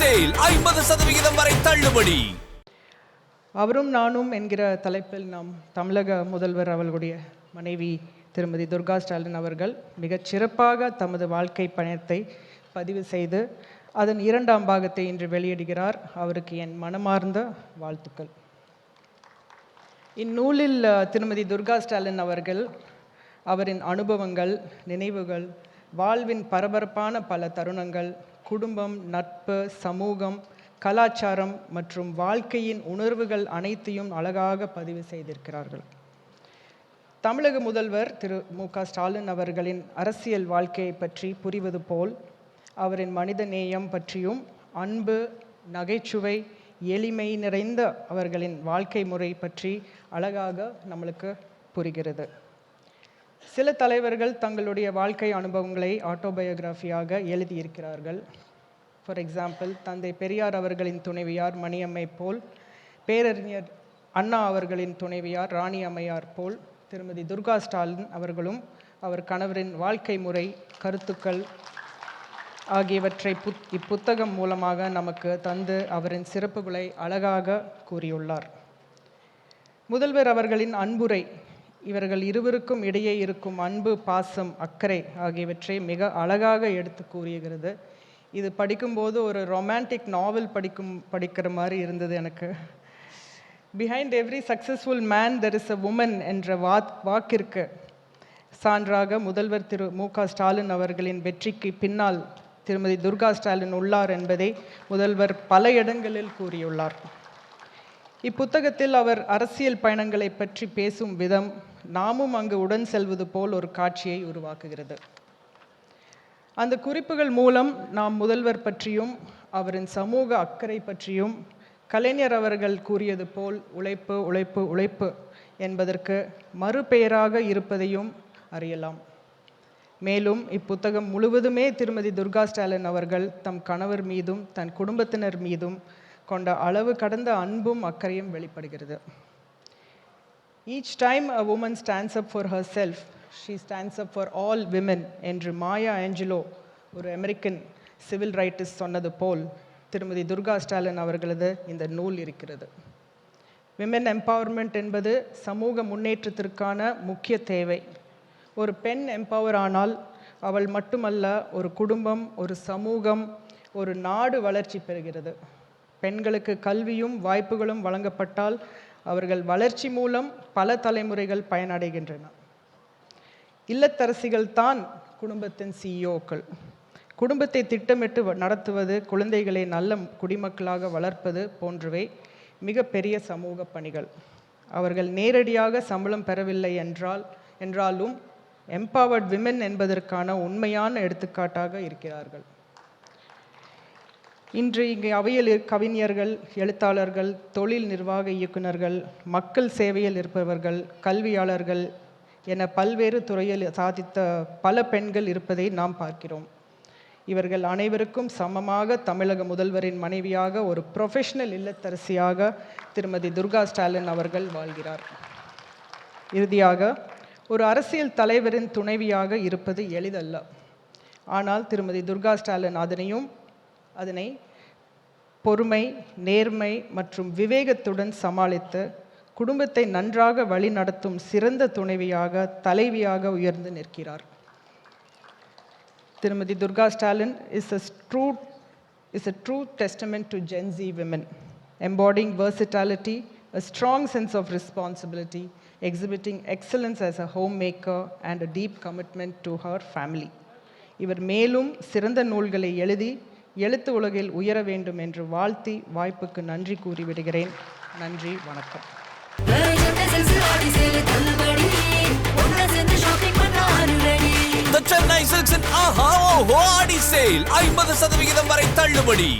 Sale ஐம்பது சதவிகிதம் வரை தள்ளுபடி. அவரும் நானும் என்கிற தலைப்பில் நாம் தமிழக முதல்வர் அவர்களுடைய மனைவி திருமதி துர்கா ஸ்டாலின் அவர்கள் மிகச் சிறப்பாக தமது வாழ்க்கை பயணத்தை பதிவு செய்து அதன் இரண்டாம் பாகத்தை இன்று வெளியிடுகிறார். அவருக்கு என் மனமார்ந்த வாழ்த்துக்கள். இந்நூலில் திருமதி துர்கா ஸ்டாலின் அவர்கள் அவரின் அனுபவங்கள் நினைவுகள் வாழ்வின் பரபரப்பான பல தருணங்கள் குடும்பம் நட்பு சமூகம் கலாச்சாரம் மற்றும் வாழ்க்கையின் உணர்வுகள் அனைத்தையும் அழகாக பதிவு செய்திருக்கிறார்கள். தமிழக முதல்வர் திரு. மு. க. ஸ்டாலின் அவர்களின் அரசியல் வாழ்க்கையை பற்றி புரிவது போல் அவரின் மனித நேயம் பற்றியும் அன்பு நகைச்சுவை எளிமை நிறைந்த அவர்களின் வாழ்க்கை முறை பற்றி அழகாக நம்மளுக்கு புரிகிறது. சில தலைவர்கள் தங்களுடைய வாழ்க்கை அனுபவங்களை ஆட்டோபயோகிராஃபியாக எழுதியிருக்கிறார்கள். ஃபார் எக்ஸாம்பிள் தந்தை பெரியார் அவர்களின் துணைவியார் மணியம்மை போல் பேரறிஞர் அண்ணா அவர்களின் துணைவியார் ராணி அம்மையார் போல் திருமதி துர்கா ஸ்டாலின் அவர்களும் அவர் கணவரின் வாழ்க்கை முறை கருத்துக்கள் ஆகியவற்றை புத் இப்புத்தகம் மூலமாக நமக்கு தந்து அவரின் சிறப்புகளை அழகாக கூறியுள்ளார். முதல்வர் அவர்களின் அன்புரை இவர்கள் இருவருக்கும் இடையே இருக்கும் அன்பு பாசம் அக்கறை ஆகியவற்றை மிக அழகாக எடுத்து கூறுகிறது இது படிக்கும்போது ஒரு ரொமான்டிக் நாவல் படிக்கும் படிக்கிற மாதிரி இருந்தது எனக்கு. Behind every successful man there is a woman என்ற வாக் வாக்கிற்கு சான்றாக முதல்வர் திரு மு க ஸ்டாலின் அவர்களின் வெற்றிக்கு பின்னால் திருமதி துர்கா ஸ்டாலின் உள்ளார் என்பதை முதல்வர் பல இடங்களில் கூறியுள்ளார். இப்புத்தகத்தில் அவர் அரசியல் பயணங்களை பற்றி பேசும் விதம் நாமும் அங்கு உடன் செல்வது போல் ஒரு காட்சியை உருவாக்குகிறது. அந்த குறிப்புகள் மூலம் நாம் முதல்வர் பற்றியும் அவரின் சமூக அக்கறை பற்றியும் கலைஞர் அவர்கள் கூறியது போல் உழைப்பு உழைப்பு உழைப்பு என்பதற்கு மறுபெயராக இருப்பதையும் அறியலாம். மேலும் இப்புத்தகம் முழுவதுமே திருமதி துர்கா ஸ்டாலின் அவர்கள் தம் கணவர் மீதும் தன் குடும்பத்தினர் மீதும் கொண்ட அளவு கடந்த அன்பும் அக்கறையும் வெளிப்படுகிறது. Each time a woman stands up for herself she stands up for all women என்று மாயா ஆஞ்சலோ ஒரு அமெரிக்கன் சிவில் ரைட்டிஸ்ட் சொன்னது போல் திருமதி துர்கா ஸ்டாலின் அவர்களது இந்த நூல் இருக்கிறது. விமென் எம்பவர்மெண்ட் என்பது சமூக முன்னேற்றத்திற்கான முக்கிய தேவை. ஒரு பெண் எம்பவர் ஆனால் அவள் மட்டுமல்ல ஒரு குடும்பம் ஒரு சமூகம் ஒரு நாடு வளர்ச்சி பெறுகிறது. பெண்களுக்கு கல்வியும் வாய்ப்புகளும் வழங்கப்பட்டால் அவர்கள் வளர்ச்சி மூலம் பல தலைமுறைகள் பயனடைகின்றன. இல்லத்தரசிகள் தான் குடும்பத்தின் சிஇஓக்கள் குடும்பத்தை திட்டமிட்டு வ- நடத்துவது குழந்தைகளை நல்ல குடிமக்களாக வளர்ப்பது போன்றவை மிகப்பெரிய சமூக பணிகள். அவர்கள் நேரடியாக சம்பளம் பெறவில்லை என்றால் என்றாலும் எம்பவர்ட் விமென் என்பதற்கான உண்மையான எடுத்துக்காட்டாக இருக்கிறார்கள். இன்று இங்கே அவையில் கவிஞர்கள் எழுத்தாளர்கள் தொழில் நிர்வாக இயக்குனர்கள் மக்கள் சேவையில் இருப்பவர்கள் கல்வியாளர்கள் என பல்வேறு துறையில் சாதித்த பல பெண்கள் இருப்பதை நாம் பார்க்கிறோம். இவர்கள் அனைவருக்கும் சமமாக தமிழக முதல்வரின் மனைவியாக ஒரு ப்ரொஃபஷனல் இல்லத்தரசியாக திருமதி துர்கா ஸ்டாலின் அவர்கள் வாழ்கிறார். இறுதியாக ஒரு அரசியல் தலைவரின் துணைவியாக இருப்பது எளிதல்ல. ஆனால் திருமதி துர்கா ஸ்டாலின் அதனையும் அதனை பொறுமை நேர்மை மற்றும் விவேகத்துடன் சமாளித்து குடும்பத்தை நன்றாக வழிநடத்தும் சிறந்த துணைவியாக தலைவியாக உயர்ந்து நிற்கிறார் திருமதி Durga Stalin is a true is a true testament to Gen Z women embodying versatility, strong sense of responsibility responsibility, excellence excellence a homemaker and a deep commitment to her family. இவர் மேலும் சிறந்த நூல்களை எழுதி எழுத்து உலகில் உயர வேண்டும் என்று வாழ்த்தி வாய்ப்புக்கு நன்றி கூறி விடுகிறேன் நன்றி வணக்கம் சென்னை Chennai ஆஹா and ஆடி சேல் ஐம்பது சதவிகிதம் வரை தள்ளுபடி